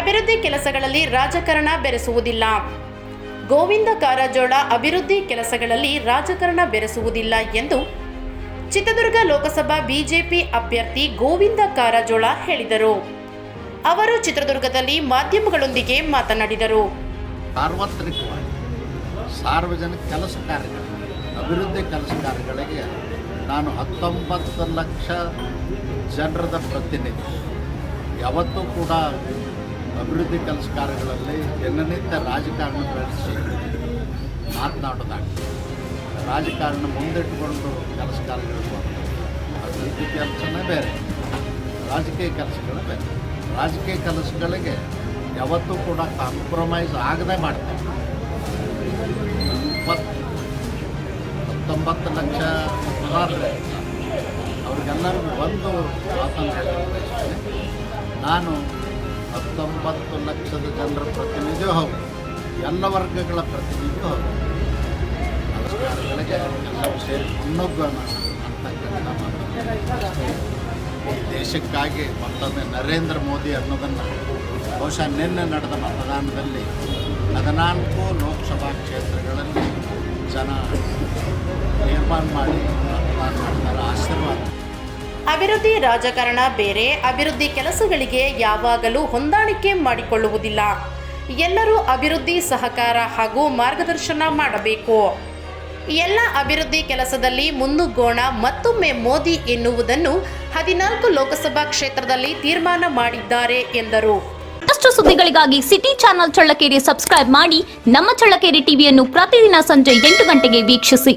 ಅಭಿವೃದ್ಧಿ ಕೆಲಸಗಳಲ್ಲಿ ರಾಜಕಾರಣ ಬೆರೆಸುವುದಿಲ್ಲ. ಗೋವಿಂದ ಕಾರಜೋಳ ಅಭಿವೃದ್ಧಿ ಕೆಲಸಗಳಲ್ಲಿ ರಾಜಕಾರಣ ಬೆರೆಸುವುದಿಲ್ಲ ಎಂದು ಚಿತ್ರದುರ್ಗ ಲೋಕಸಭಾ ಬಿಜೆಪಿ ಅಭ್ಯರ್ಥಿ ಗೋವಿಂದ ಕಾರಜೋಳ ಹೇಳಿದರು. ಅವರು ಚಿತ್ರದುರ್ಗದಲ್ಲಿ ಮಾಧ್ಯಮಗಳೊಂದಿಗೆ ಮಾತನಾಡಿದರು. ಸಾರ್ವತ್ರಿಕವಾಗಿ ಸಾರ್ವಜನಿಕ ಕೆಲಸ ಕಾರ್ಯಗಳು ಅಭಿವೃದ್ಧಿ ಕೆಲಸ ಕಾರ್ಯಗಳಿಗೆ ನಾನು ಹತ್ತೊಂಬತ್ತು ಲಕ್ಷ ಜನರದ ಪ್ರತಿನಿಧಿ. ಯಾವತ್ತೂ ಕೂಡ ಅಭಿವೃದ್ಧಿ ಕೆಲಸ ಕಾರ್ಯಗಳಲ್ಲಿ ದಿನನಿತ್ಯ ರಾಜಕಾರಣ ಬೆಳೆಸಿ ಮಾತನಾಡೋದಾಗ್ತದೆ ರಾಜಕಾರಣ ಮುಂದಿಟ್ಟುಕೊಂಡು ಕೆಲಸ ಕಾರ್ಯಗಳು. ಅಭಿವೃದ್ಧಿ ಕೆಲಸನೇ ಬೇರೆ, ರಾಜಕೀಯ ಕೆಲಸಗಳು ಬೇರೆ. ರಾಜಕೀಯ ಕೆಲಸಗಳಿಗೆ ಯಾವತ್ತೂ ಕೂಡ ಕಾಂಪ್ರಮೈಸ್ ಆಗದೆ ಮಾಡ್ತಾರೆ ಹತ್ತೊಂಬತ್ತು ಲಕ್ಷ ಮತದಾರರು ಅವ್ರಿಗೆಲ್ಲರಿಗೂ ಒಂದು ಮಾತನ್ನು ನಾನು ಹತ್ತೊಂಬತ್ತು ಲಕ್ಷದ ಜನರ ಪ್ರತಿನಿಧಿ ಹೌದು ಎಲ್ಲ ವರ್ಗಗಳ ಪ್ರತಿನಿಧಿಯೂ ಹೌದು ಅಧಿಕಾರಿಗಳಿಗೆ ಎಲ್ಲರೂ ಸೇರಿ ಮುನ್ನುಗ್ಗೋಣ ಅಂತಕ್ಕಂಥ ದೇಶಕ್ಕಾಗಿ ಮತ್ತೊಮ್ಮೆ ನರೇಂದ್ರ ಮೋದಿ ಅನ್ನೋದನ್ನು ಬಹುಶಃ ನಿನ್ನೆ ನಡೆದ ಮತದಾನದಲ್ಲಿ ಹದಿನಾಲ್ಕು ಲೋಕಸಭಾ ಕ್ಷೇತ್ರಗಳಲ್ಲಿ ಜನ ನಿರ್ಮಾಣ ಮಾಡಿ ಮತದಾನ ಮಾಡ್ತಾರೆ. ಆಶೀರ್ವಾದ. ಅಭಿವೃದ್ಧಿ ರಾಜಕಾರಣ ಬೇರೆ, ಅಭಿವೃದ್ಧಿ ಕೆಲಸಗಳಿಗೆ ಯಾವಾಗಲೂ ಹೊಂದಾಣಿಕೆ ಮಾಡಿಕೊಳ್ಳುವುದಿಲ್ಲ. ಎಲ್ಲರೂ ಅಭಿವೃದ್ಧಿ ಸಹಕಾರ ಹಾಗೂ ಮಾರ್ಗದರ್ಶನ ಮಾಡಬೇಕು. ಎಲ್ಲ ಅಭಿವೃದ್ಧಿ ಕೆಲಸದಲ್ಲಿ ಮುನ್ನುಗ್ಗೋಣ ಮತ್ತೊಮ್ಮೆ ಮೋದಿ ಎನ್ನುವುದನ್ನು ಹದಿನಾಲ್ಕು ಲೋಕಸಭಾ ಕ್ಷೇತ್ರದಲ್ಲಿ ತೀರ್ಮಾನ ಮಾಡಿದ್ದಾರೆ ಎಂದರು. ಮತ್ತಷ್ಟು ಸುದ್ದಿಗಳಿಗಾಗಿ ಸಿಟಿ ಚಾನೆಲ್ ಚಳ್ಳಕೆರೆ ಸಬ್ಸ್ಕ್ರೈಬ್ ಮಾಡಿ, ನಮ್ಮ ಚಳ್ಳಕೆರೆ ಟಿವಿಯನ್ನು ಪ್ರತಿದಿನ ಸಂಜೆ ಎಂಟು ಗಂಟೆಗೆ ವೀಕ್ಷಿಸಿ.